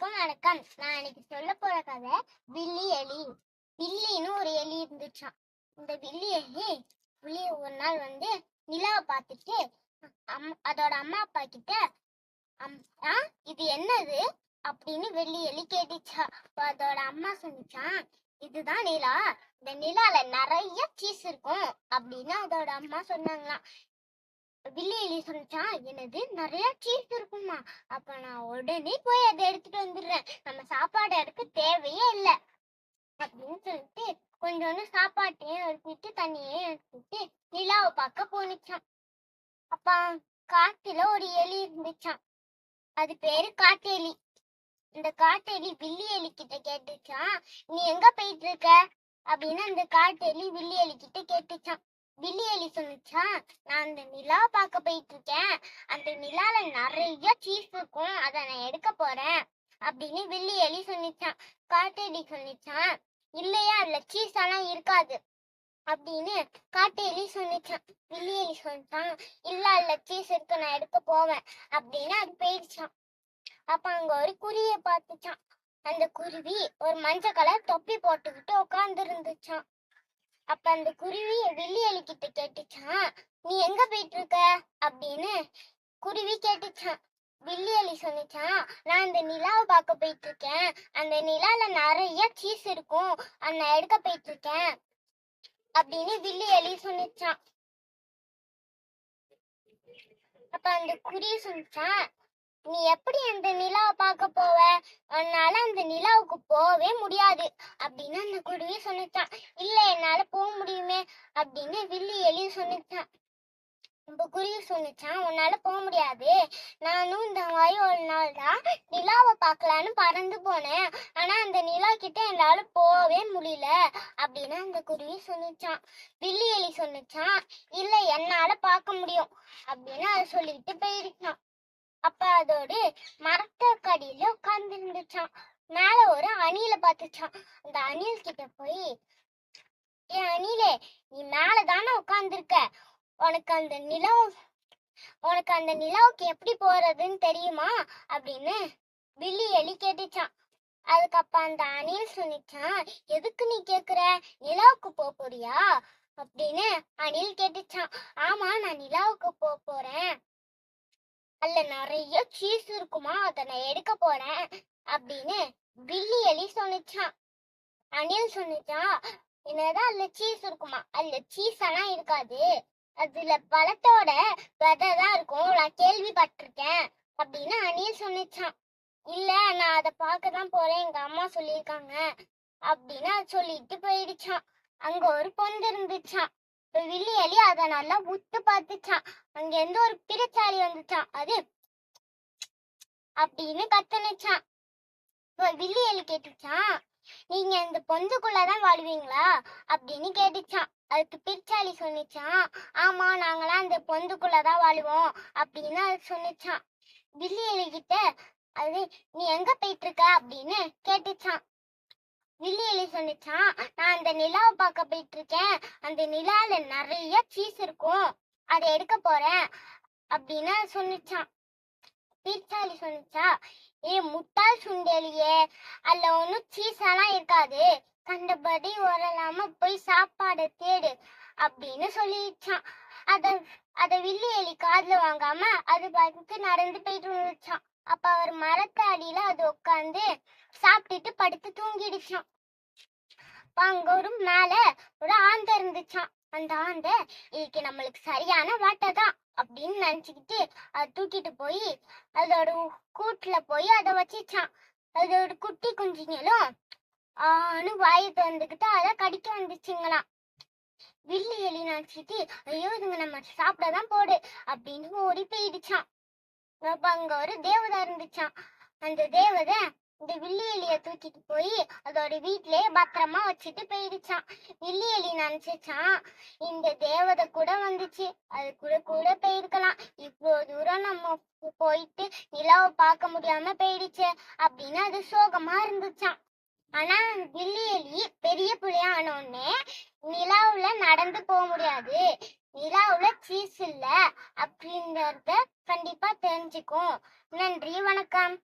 அனைவருக்கும் வணக்கம். நான் இன்னைக்கு சொல்ல போற கதை வில்லி எலி. வில்லின்னு ஒரு எலி இருந்துச்சான் இந்த வில்லி எலி வில்லி ஒரு நாள் வந்து நிலாவை பார்த்துட்டு அம் அதோட அம்மா அப்பா கிட்ட அம் ஆ இது என்னது? அப்படின்னு வெள்ளி எலி கேட்டுச்சா. அதோட அம்மா சொன்னிச்சான் இதுதான் நிலா. இந்த நிலால நிறைய சீஸ் இருக்கும். அப்படின்னு அதோட அம்மா சொன்னாங்களாம். வில்லி எலி சொன்னிச்சான் எனது நிறைய சீஸ் இருக்குமா அப்ப நான் உடனே போய் அதை எடுத்துட்டு வந்துடுறேன். நம்ம சாப்பாடு எடுக்க தேவையே இல்லை. அப்படின்னு சொல்லிட்டு கொஞ்சோண்டு சாப்பாட்டையும் எடுத்துட்டு தண்ணியையும் எடுத்துட்டு நிலாவை பார்க்க போனிச்சான் அப்ப காட்டுல ஒரு எலி இருந்துச்சான் அது பேரு காட்டெலி. எலி இந்த காட்டெலி வில்லி எலி கிட்ட கேட்டுச்சான் நீ எங்க போயிட்டு இருக்க? அப்படின்னு அந்த காட்டெலி எலி வில்லி எலி கிட்ட கேட்டுச்சான் பில்லி எலி சொன்னுச்சா நான் அந்த நிலா பார்க்க போயிட்டு இருக்கேன் அந்த நிலால நிறைய சீஸ் இருக்கும். அதை நான் எடுக்க போறேன். அப்படின்னு வில்லி எலி சொன்னிச்சான் காட்டு எலி சொன்னிச்சான் இல்லையா அதுல சீஸ் எல்லாம் இருக்காது. அப்படின்னு காட்டு எலி சொன்னிச்சான் வில்லி எலி சொன்னான் இல்ல அதுல சீஸ் இருக்கு நான் எடுக்க போவேன். அப்படின்னு அது போயிடுச்சான் அப்ப அங்க ஒரு குருவிய பார்த்துச்சான் அந்த குருவி ஒரு மஞ்சள் கலர் தொப்பி போட்டுக்கிட்டு உட்கார்ந்து இருந்துச்சான் அப்ப அந்த குருவி வில்லி எலி கிட்ட கேட்டுச்சான் நீ எங்க போயிட்டு இருக்க அப்படின்னு குருவி கேட்டுச்சான் வில்லி எலி சொன்னிச்சான் நான் அந்த நிலாவை பார்க்க போயிட்டு இருக்கேன் அந்த நிலால நிறைய சீஸ் இருக்கும். அதை நான் எடுக்க போயிட்டு இருக்கேன் அப்படின்னு வில்லி அலி சொன்னிச்சான் அப்ப அந்த குருவி சொன்னிச்சான் நீ எப்படி அந்த நிலாவை பார்க்க போவ? அதனால அந்த நிலாவுக்கு போகவே முடியாது. அப்படின்னு அந்த குருவி சொன்னிச்சான் இல்ல என்னால போக முடியுமே அப்படின்னு வில்லி எலி சொன்னிச்சான் இப்ப குருவி சொன்னிச்சான் உன்னால போக முடியாது. நானும் இந்த மாதிரி ஒரு நாள் தான் நிலாவை பார்க்கலான்னு பறந்து போனேன். ஆனா அந்த நிலா கிட்ட என்னால போகவே முடியல. அப்படின்னு அந்த குருவி சொன்னிச்சான் வில்லி எலி சொன்னிச்சான் இல்ல என்னால பார்க்க முடியும். அப்படின்னு அதை சொல்லிட்டு போயிருச்சான் அப்ப அதோடு மரத்தக்கடியில உட்கார்ந்து இருந்துச்சான் மேல ஒரு அணில பார்த்துச்சான் அந்த அணில் கிட்ட போய் ஏ அணிலே நீ மேலதானே உட்கார்ந்துருக்க? உனக்கு அந்த நிலவு உனக்கு அந்த நிலாவுக்கு எப்படி போறதுன்னு தெரியுமா? அப்படின்னு பில்லி எலி கேட்டுச்சான் அதுக்கப்ப அந்த அணில் சொன்னிச்சான் எதுக்கு நீ கேக்குற? நிலாவுக்கு போக போறியா? அப்படின்னு அணில் கேட்டுச்சான் ஆமா நான் நிலாவுக்கு போக போறேன். அதுல நிறைய சீஸ் இருக்குமா? அதை நான் எடுக்க போறேன் அப்படின்னு பில்லி எலி சொன்னிச்சான் அனில் சொன்னிச்சான் என்னதான் அதுல சீஸ் இருக்குமா? அதுல சீஸ் எல்லாம் இருக்காது. அதுல பழத்தோட விதை தான் இருக்கும். நான் கேள்விப்பட்டிருக்கேன் அப்படின்னு அனில் சொன்னிச்சான் இல்ல நான் அதை பார்க்க தான் போறேன். எங்க அம்மா சொல்லியிருக்காங்க அப்படின்னு அதை சொல்லிட்டு போயிடுச்சான் அங்க ஒரு பொந்து இருந்துச்சான் வில்லி எலி அதை நல்லா உத்து பார்த்துச்சான் அங்க எந்த ஒரு பிரிச்சாலி வந்துச்சான் அது அப்படின்னு கத்துனுச்சான் இப்ப வில்லி எலி கேட்டுச்சான் நீங்க இந்த பொந்துக்குள்ளதான் வாழ்வீங்களா? அப்படின்னு கேட்டுச்சான் அதுக்கு பிரிச்சாலி சொன்னிச்சான் ஆமா நாங்களாம் இந்த பொந்துக்குள்ளதான் வாழுவோம் அப்படின்னு அது சொன்னிச்சான் வில்லி எலி கிட்ட அது நீ எங்க போயிட்டு இருக்க அப்படின்னு கேட்டுச்சான் வில்லி எலி சொன்னிச்சான் நான் அந்த நிலாவை பார்க்க போயிட்டு இருக்கேன் அந்த நிலால நிறைய சீஸ் இருக்கும். அதை எடுக்க போறேன் அப்படின்னு சொன்னிச்சான். பிரிச்சாலி சொன்னிச்சா ஏ முட்டாள் சுண்டலியே அதுல ஒன்றும் சீஸெல்லாம் இருக்காது. கண்டபடி உரலாம போய் சாப்பாடை தேடு அப்படின்னு சொல்லிடுச்சான் அதை அதை வில்லி எலி காதுல வாங்காம அது பார்த்து நடந்து போயிட்டு வந்துச்சான் அப்ப அவர் மரத்து அடியில அது உட்காந்து சாப்பிட்டுட்டு படுத்து தூங்கிடுச்சான். அப்ப அங்க ஒரு மேல ஒரு ஆந்தை இருந்துச்சான். அந்த ஆந்தை இதுக்கு நம்மளுக்கு சரியான வாட்டை தான் அப்படின்னு நினைச்சுக்கிட்டு அதை தூக்கிட்டு போய் அதோட கூட்டுல போய் அதை வச்சுச்சான். அதோட குட்டி குஞ்சுங்களும் ஆனு வாயை திறந்துக்கிட்டு அதை கடிக்க வந்துச்சுங்களாம். வில்லி எலி நினச்சிட்டு ஐயோ இதுங்க நம்ம சாப்பிடதான் போடு அப்படின்னு ஓடி போயிடுச்சான். அப்ப அங்க ஒரு தேவதை இருந்துச்சான் அந்த தேவதை இந்த வில்லி எலிய தூக்கிட்டு போய் அதோட வீட்லயே பத்திரமா வச்சுட்டு போயிடுச்சான் வில்லி எலி நினைச்சிச்சான் இந்த தேவதை கூட வந்துச்சு. அது கூட கூட போயிருக்கலாம். இவ்வளோ தூரம் நம்ம போயிட்டு நிலாவை பார்க்க முடியாம போயிடுச்சு அப்படின்னு அது சோகமா இருந்துச்சான் ஆனா வில்லி எலி பெரிய புள்ளையா ஆனோடனே நிலாவுல நடந்து போக முடியாது. நிலாவுல சீஸ் இல்ல அப்படிங்கறத கண்டிப்பா தெரிஞ்சுக்கும் நன்றி வணக்கம்.